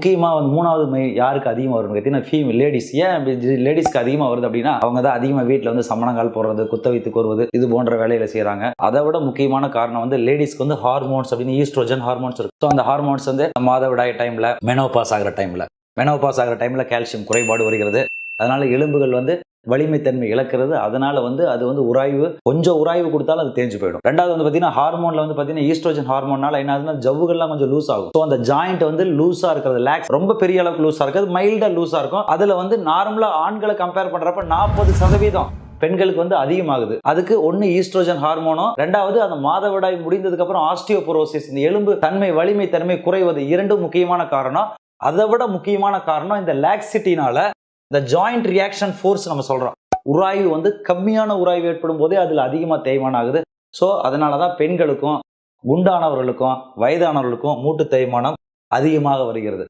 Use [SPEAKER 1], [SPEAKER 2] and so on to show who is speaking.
[SPEAKER 1] முக்கியமாக வந்து மூணாவது மை யாருக்கு அதிகமாக வரும்னு கேட்டிங்கன்னா ஃபீமேல் லேடிஸ் ஏன் லேடிஸ்க்கு அதிகமாக வருது அப்படின்னா அவங்க தான் அதிகமாக வீட்டில் வந்து சமணங்கால் போடுறது குத்த வைத்து கோருவது இது போன்ற வேலையில செய்கிறாங்க அதை விட முக்கியமான காரணம் வந்து லேடிஸ்க்கு வந்து ஹார்மோன்ஸ் அப்படின்னு ஈஸ்ட்ரோஜன் ஹார்மோன்ஸ் இருக்கு. ஸோ அந்த ஹார்மோன்ஸ் வந்து மாதவிடாய டைமில் மெனோபாஸ் ஆகிற டைமில் மெனோபாஸ் ஆகிற டைமில் கால்சியம் குறைபாடு வருகிறது. அதனால் எலும்புகள் வந்து வலிமைத்தன்மை இழக்கிறது. அதனால வந்து அது வந்து உராய்வு கொஞ்சம் உராய்வு கொடுத்தாலும் அது தேஞ்சு போயிடும். ரெண்டாவது வந்து பார்த்தீங்கன்னா ஹார்மோன்ல வந்து பார்த்தீங்கன்னா ஈஸ்ட்ரோஜன் ஹார்மோனால என்ன ஆகுதுன்னா ஜவ்வுகள்லாம் கொஞ்சம் லூஸ் ஆகும். ஸோ அந்த ஜாயிண்ட் வந்து லூஸா இருக்கிறது லேக்ஸ் ரொம்ப பெரிய அளவுக்கு லூஸா இருக்கிறது மைல்டா லூஸா இருக்கும். அதுல வந்து நார்மலா ஆண்களை கம்பேர் பண்றப்ப நாற்பது சதவீதம் பெண்களுக்கு வந்து அதிகமாகுது. அதுக்கு ஒன்று ஈஸ்ட்ரோஜன் ஹார்மோனோ ரெண்டாவது அந்த மாதவிடாய் முடிந்ததுக்கு அப்புறம் ஆஸ்டியோபோரோசிஸ் இந்த எலும்பு தன்மை வலிமை தன்மை குறைவது இரண்டும் முக்கியமான காரணம். அதை விட முக்கியமான காரணம் இந்த லாக்சிட்டினால இந்த ஜாயிண்ட் ரியாக்ஷன் ஃபோர்ஸ் நம்ம சொல்கிறோம் உராய்வு வந்து கம்மியான உராய்வு ஏற்படும் போதே அதில் அதிகமாக தேய்மானம் ஆகுது ஸோ அதனால தான் பெண்களுக்கும் குண்டானவர்களுக்கும் வயதானவர்களுக்கும் மூட்டு தேய்மானம் அதிகமாக வருகிறது.